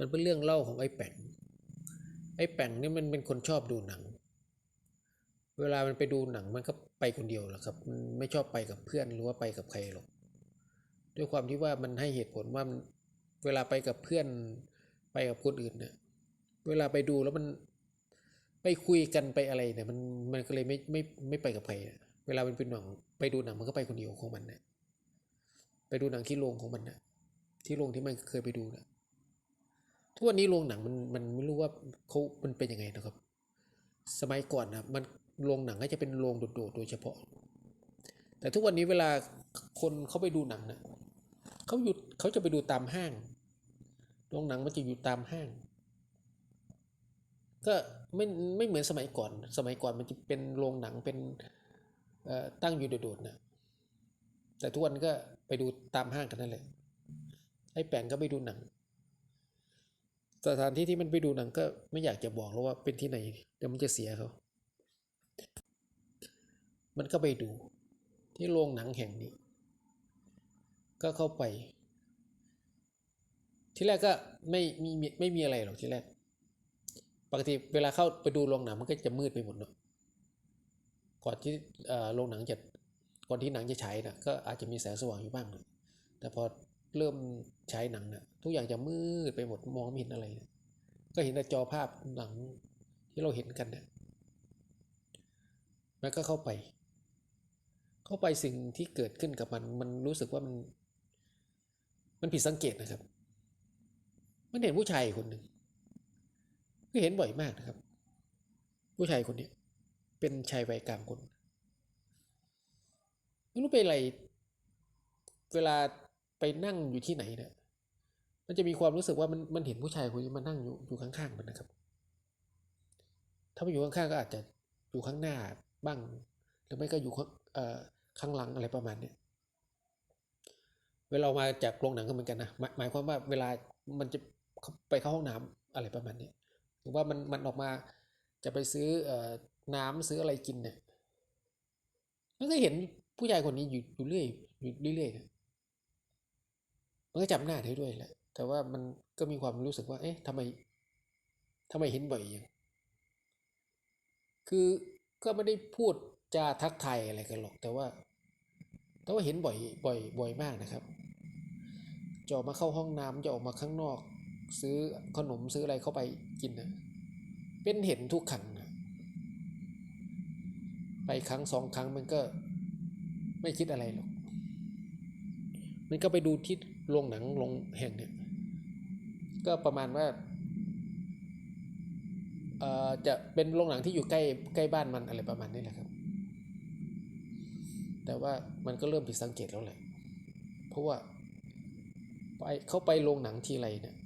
มันเป็นเรื่องเล่าของไอ้แป่ง ไอ้แป่งนี่มันเป็นคนชอบดูหนัง เวลามันไปดูหนังมันก็ไปคนเดียวแหละครับ มันไม่ชอบไปกับเพื่อนหรือว่าไปกับใครหรอก ด้วยความที่ว่ามันให้เหตุผลว่ามันเวลาไปกับเพื่อนไปกับคนอื่นเนี่ย เวลาไปดูแล้วมันไปคุยกันไปอะไรเนี่ยมันมันก็เลยไม่ไม่ไม่ไปกับใคร เวลามันเป็นหนังไปดูหนังมันก็ไปคนเดียวของมันเนี่ยไปดูหนังที่โรงของมันนะที่โรงที่มันเคยไปดูนะ ทุกวันนี้โรงหนังมันมันไม่รู้ว่าเขามันเป็นยังไงนะครับ สมัยก่อนนะมันโรงหนังก็จะเป็นโรงโดดๆโดยเฉพาะ แต่ทุกวันนี้เวลาคนเขาไปดูหนังนะเขาหยุดเขาจะไปดูตามห้างโรงหนังมันจะอยู่ตามห้าง ก็ไม่ไม่เหมือนสมัยก่อน สมัยก่อนมันจะเป็นโรงหนังเป็นเอ่อตั้งอยู่โดดๆนะแต่ทุกวันก็ไปดูตามห้างกันนั่นแหละไอ้แปงก็ไปดูหนัง สถานที่ที่มันไปดูหนังก็ไม่อยากจะบอกแล้วว่าเป็นที่ไหนเดี๋ยวมันจะเสียเขา มันก็ไปดูที่โรงหนังแห่งนี้ ก็เข้าไป ที่แรกก็ไม่มีไม่มีอะไรหรอกที่แรก ปกติเวลาเข้าไปดูโรงหนังมันก็จะมืดไปหมดเนาะ ก่อนที่โรงหนังจะก่อนที่หนังจะฉายนะก็อาจจะมีแสงสว่างอยู่บ้างนะแต่พอ เริ่มฉายหนังนะทุกอย่างจะมืดไปหมดมองไม่เห็นอะไรนะก็เห็นแต่จอภาพหนังที่เราเห็นกันนะแล้วก็เข้าไป เข้าไปสิ่งที่เกิดขึ้นกับมัน มันรู้สึกว่ามัน มันผิดสังเกตนะครับ มันเห็นผู้ชายคนหนึ่งก็เห็นบ่อยมากนะครับ ผู้ชายคนนี้เป็นชายวัยกลางคนไม่รู้เป็นอะไร เวลา ไปนั่งอยู่ที่ไหนเนี่ยมันจะมีความรู้สึกว่ามันมันเห็นผู้ชายคนนี้มานั่งอยู่อยู่ข้างๆมันนะครับ ถ้าไม่อยู่ข้างๆก็อาจจะอยู่ข้างหน้าบ้าง หรือไม่ก็อยู่ข้างเอ่อข้างหลังอะไรประมาณเนี้ยเวลามาจากโรงหนังก็เหมือนกันนะหมายความว่าเวลามันจะไปเข้าห้องน้ำอะไรประมาณเนี้ยหรือว่ามันมันออกมาจะไปซื้อเอ่อน้ำซื้ออะไรกินเนี่ยมันก็เห็นผู้ชายคนนี้อยู่อยู่เรื่อยอยู่เรื่อยๆนะ มันก็จำหน้าได้ด้วยแหละ แต่ว่ามันก็มีความรู้สึกว่า เอ๊ะทำไมทำไมเห็นบ่อยอย่าง คือก็ไม่ได้พูดจาทักทายอะไรกันหรอก แต่ว่า แต่ว่าเห็นบ่อย บ่อย บ่อยมากนะครับ จะออกมาเข้าห้องน้ำจะออกมาข้างนอก ซื้อขนมซื้ออะไรเข้าไปกินนะ เป็นเห็นทุกครั้งนะไปครั้งสองครั้งมันก็ไม่คิดอะไรหรอก มันก็ไปดูที่โรงหนังโรงแห่งเนี่ยก็ประมาณว่าอ่อจะเป็นโรงหนังที่อยู่ใกล้ใกล้บ้านมันอะไรประมาณนี้แหละครับ แต่ว่ามันก็เริ่มผิดสังเกตแล้วแหละ เพราะว่าไปเข้าไปโรงหนังทีไรเนี่ย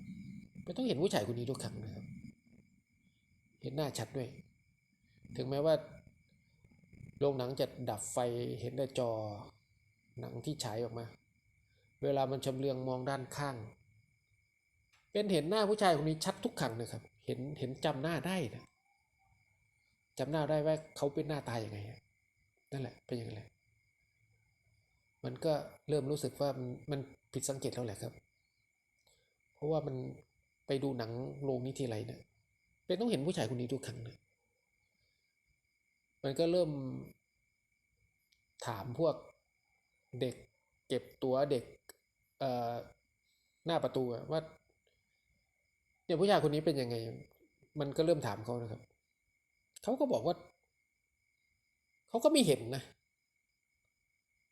ไม่ต้องเห็นผู้ชายคนนี้ทุกครั้งนะครับ เห็นหน้าชัดด้วย ถึงแม้ว่าโรงหนังจะดับไฟเห็นแต่จอหนังที่ฉายออกมา เวลามันชำเลืองมองด้านข้าง เป็นเห็นหน้าผู้ชายคนนี้ชัดทุกครั้งนะครับ เห็นเห็นจำหน้าได้นะจำหน้าได้ว่าเขาเป็นหน้าตาอย่างไงนั่นแหละเป็นอย่างไรมันก็เริ่มรู้สึกว่ามันผิดสังเกตแล้วแหละครับ เพราะว่ามันไปดูหนังโรงนี้ทีไรเนี่ยเป็นต้องเห็นผู้ชายคนนี้ทุกครั้งนะมันก็เริ่มถามพวกเด็กเก็บตัวเด็ก หน้าประตูว่าเนี่ยผู้ชายคนนี้เป็นยังไง มันก็เริ่มถามเขานะครับ เขาก็บอกว่า เขาก็ไม่เห็นนะ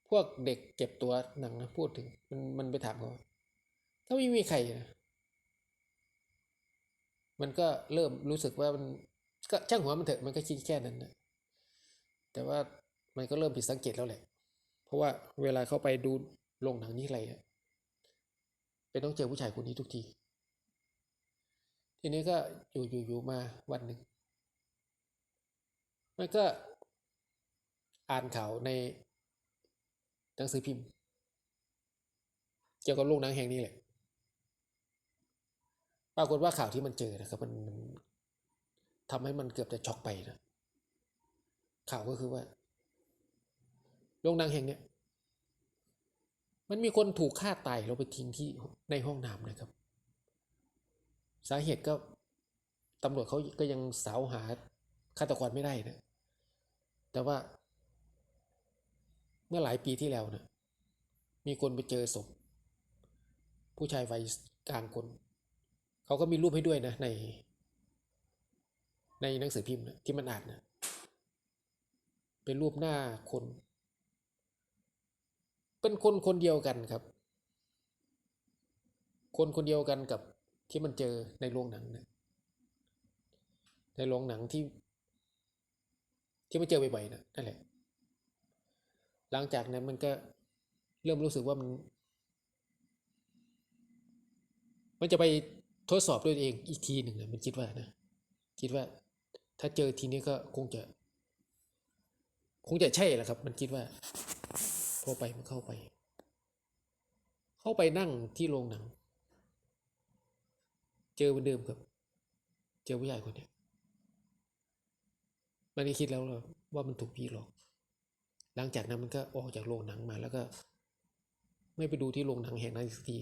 พวกเด็กเก็บตัวหนังนะพูดถึง มันมันไปถามเขาก็ไม่มีใครนะมันก็เริ่มรู้สึกว่ามันก็ช่างหัวมันเถอะมันก็คิดแค่นั้นนะแต่ว่ามันก็เริ่มผิดสังเกตแล้วแหละ เพราะว่าเวลาเข้าไปดูโรงหนังนี่อะไรอะ เป็นต้องเจอผู้ชายคนนี้ทุกที ทีนี้ก็อยู่อยู่อยู่มาวันหนึ่งมันก็อ่านข่าวในหนังสือพิมพ์ เกี่ยวกับโรงหนังแห่งนี้แหละ ปรากฏว่าข่าวที่มันเจอนะครับมันมันทำให้มันเกือบจะช็อกไปนะข่าวก็คือว่าโรงหนังแห่งเนี้ย มันมีคนถูกฆ่าตายเราไปทิ้งที่ในห้องน้ำนะครับ สาเหตุก็ตำรวจเขาก็ยังสาวหาฆาตกรไม่ได้นะ แต่ว่า เมื่อหลายปีที่แล้วนะมีคนไปเจอศพผู้ชายวัยกลางคน เขาก็มีรูปให้ด้วยนะ ใน ในหนังสือพิมพ์นะที่มันอ่านนะเป็นรูปหน้าคน เป็นคนคนเดียวกันครับ คนคนเดียวกันกับที่มันเจอในโรงหนังนะในโรงหนังที่ ที่มันเจอบ่อยๆนะนั่นแหละ หลังจากนั้นมันก็เริ่มรู้สึกว่ามัน มันจะไปทดสอบด้วยเองอีกทีหนึ่งนะมันคิดว่านะคิดว่า ถ้าเจอทีนี้ก็คงจะ คงจะใช่แหละครับ มันคิดว่า พอไปมันเข้าไป เข้าไปนั่งที่โรงหนัง เจอเหมือนเดิมครับ เจอผู้ใหญ่คนเนี้ยมันได้คิดแล้วว่ามันถูกพี่หลอก หลังจากนั้นมันก็ออกจากโรงหนังมาแล้วก็ ไม่ไปดูที่โรงหนังแห่งนั้นสักที